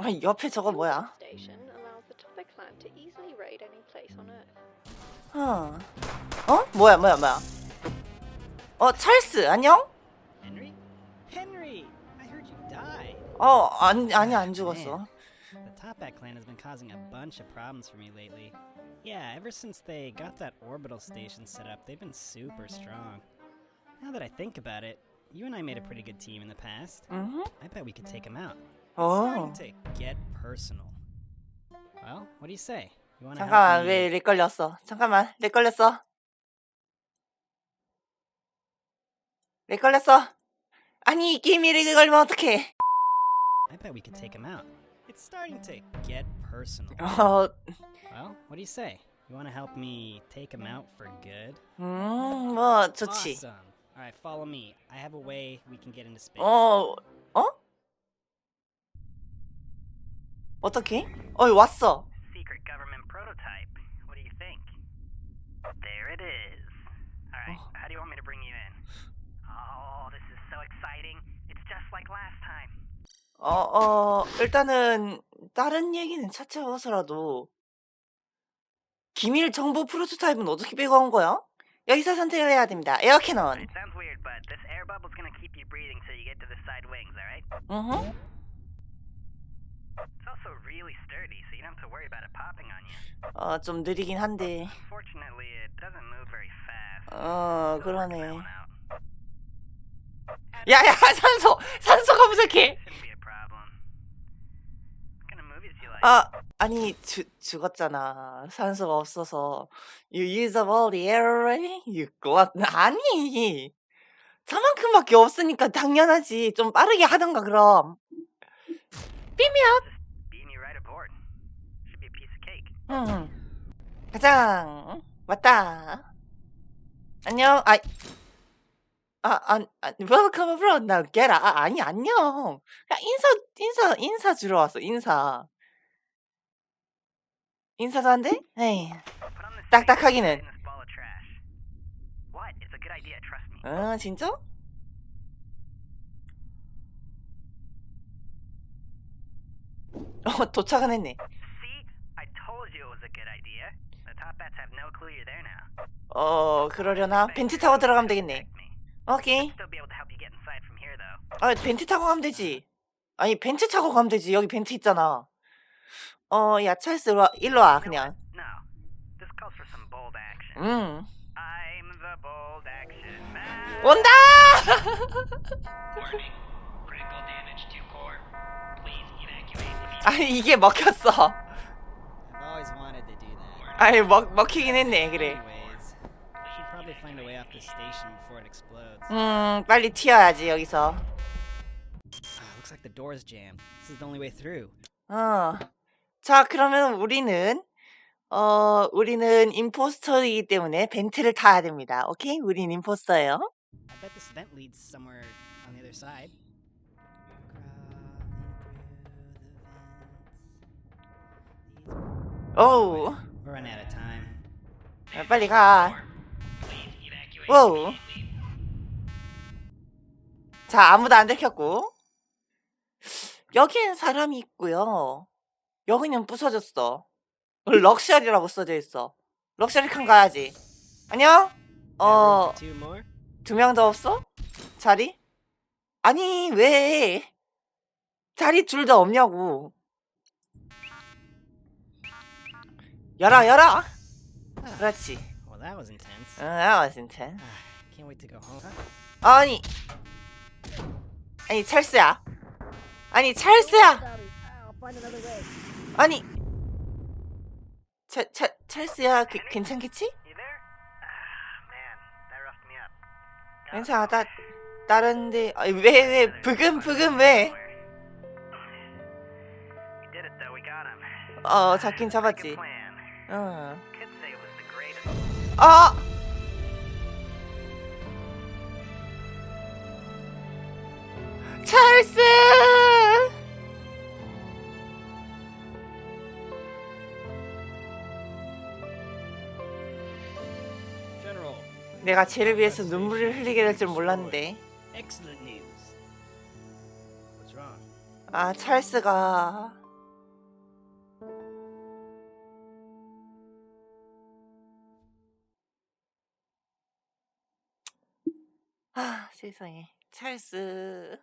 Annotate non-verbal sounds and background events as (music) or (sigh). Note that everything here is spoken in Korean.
아, 옆에 저거 뭐야? Station allows the Toppat clan to easily raid any place on Earth. 어, 어? 뭐야, 뭐야, 뭐야? 어, 찰스, 안녕? Henry? Henry! I heard you died. 어, 아니, 아니, 안 죽었어. The Toppat clan has been causing a bunch of problems for me lately. Yeah, ever since they got that orbital station set up, they've been super strong. Now that I think about it, you and I made a pretty good team in the past. 음, I bet we could take them out. It's 어. starting to get personal. Well, what do you say? You want to 잠깐만, help me? 왜 렉 걸렸어? 잠깐만, 렉 걸렸어. 렉 걸렸어. 아니, 이 게임이 렉 걸리면 어떡해. I bet we could take them out. It's starting to get personal. (laughs) 어, Well, what do you say? You want to help me take them out for good? 음, 뭐, 좋지. Awesome. All right, follow me. I have a way we can get into space. 어, 어? 어떻게? 어, 왔어. secret government prototype. What do you think? There it is. All right, Oh. how do you want me to bring you in? Oh, this is so exciting. It's just like last time. 어, 어, 일단은 다른 얘기는 차차워서라도 기밀 정보 프로토타입은 어떻게 빼고 온 거야? 여기서 선택을 해야 됩니다. 에어 캐논. It sounds weird, but this air bubble's gonna keep you breathing till you get to the side wings, all right? 음. Really sturdy, so you don't have to worry about it popping on you. 어, 좀 느리긴 한데. Unfortunately, it doesn't move very fast. 어, 그러네. 야, 야, 산소! 산소가 부족해! Shouldn't be a problem. What kind of movies do you like? 아, 아니, 죽, 죽었잖아. 산소가 없어서. You use up all the air already? You glut. 아니! 저만큼밖에 없으니까 당연하지. 좀 빠르게 하던가, 그럼. 삐미야! Just beam you right aboard. Should be a piece of cake. 응. 가장. 왔다. 안녕. 아, 아, 아, 아, welcome abroad. 나 get out. 아, 아니, 안녕. 야, 인사, 인사, 인사 주러 왔어, 인사. 인사도 안 돼? 에이. 딱딱하기는. 어, 진짜? 어, 도착은 했네. 어, 그러려나? 벤트 타고 들어가면 되겠네. 오케이. 아, 벤트 타고 가면 되지. 아니, 벤트 타고 가면 되지. 여기 벤트 있잖아. 어, 야, 찰스, 일로 와, 일로 와, 그냥. man. 온다! 아니, 이게 먹혔어. Wanted to do that. 아니, 먹, 먹히긴 했네, 그래. Anyways, should probably find a way off this station before it explodes. 음, 빨리 튀어야지, 여기서. Ah, looks like the door's jammed. This is the only way through. 어. 자, 그러면 우리는, 어, 우리는 임포스터이기 때문에 벤트를 타야 됩니다. 오케이? 우린 임포스터예요. I bet this vent leads somewhere on the other side. 오우. 아, 빨리 가. Immediately. 자, 아무도 안 들켰고. 여기엔 사람이 있고요. 여기는 부서졌어. 럭셔리라고 써져 있어. 럭셔리 칸 가야지. 안녕? 어? 두 명 더 없어? 자리? 아니, 왜? 자리 둘다 없냐고. 열어, 열어! 그렇지. Well, that was intense. 응, 아, 진짜. Ah, can't wait to go home. 아니. 아니, 찰스야. 아니, 찰스야! 아니. 차, 차, 찰스야, 그, 괜찮겠지? You there? Ah, man, that roughed me up. 괜찮아, 다, 다른데, 아니, 왜, 왜, 부금, 부금, 왜? We did it though. We got him. 어, 잡긴 잡았지. plan. Greatest. 아! 찰스! 내가 쟤를 위해서 눈물을 흘리게 될 줄 몰랐는데. 아, 찰스가 아 세상에. 찰스.